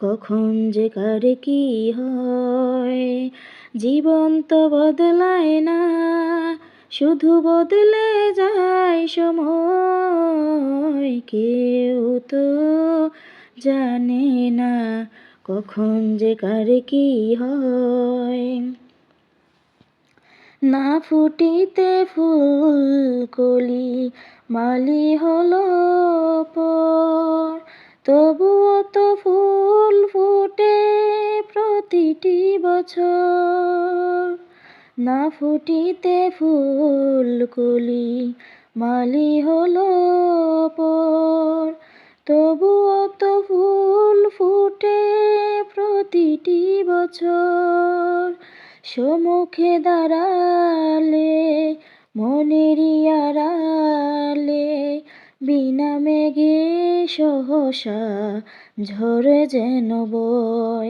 কখন যে কার কি হয়, জীবন তো বদলায় না, শুধু বদলে যায় সময়, কেউ তো জানে না কখন যে কার কি হয়। না ফুটিতে ফুল কলি মালি হলো পর, তবুও তো ফুল প্রতিটি বছর না ফুটিতে ফুল কলি, মালি হলো পর। তবুও তো ফুল ফুটে প্রতিটি বছর। সমুখে দাঁড়ালে, মনেরই আড়ালে, বিনা মেঘে সহসা ঝরে যেন বয়।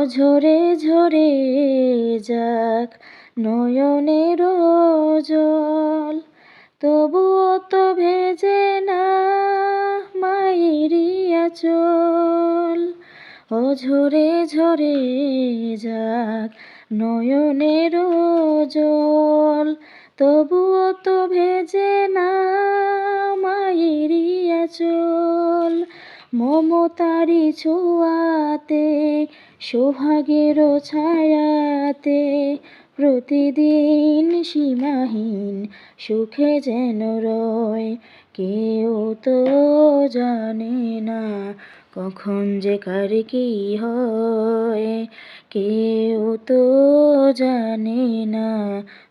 অঝরে ঝরে যাক নয়নের জল তবুও তো ভেজে না মায়েরই আচল। অঝরে ঝরে ঝরে যাক নয়নের জল তবুও তো ভেজে না মায়েরই আচল। মমতারি ছোঁয়াতে, সোহাগের ছায়াতে, প্রতিদিন সীমাহীন সুখে যেন রয়। কেউ তো জানে না কখন যে কার কি হয়। কেউ তো জানে না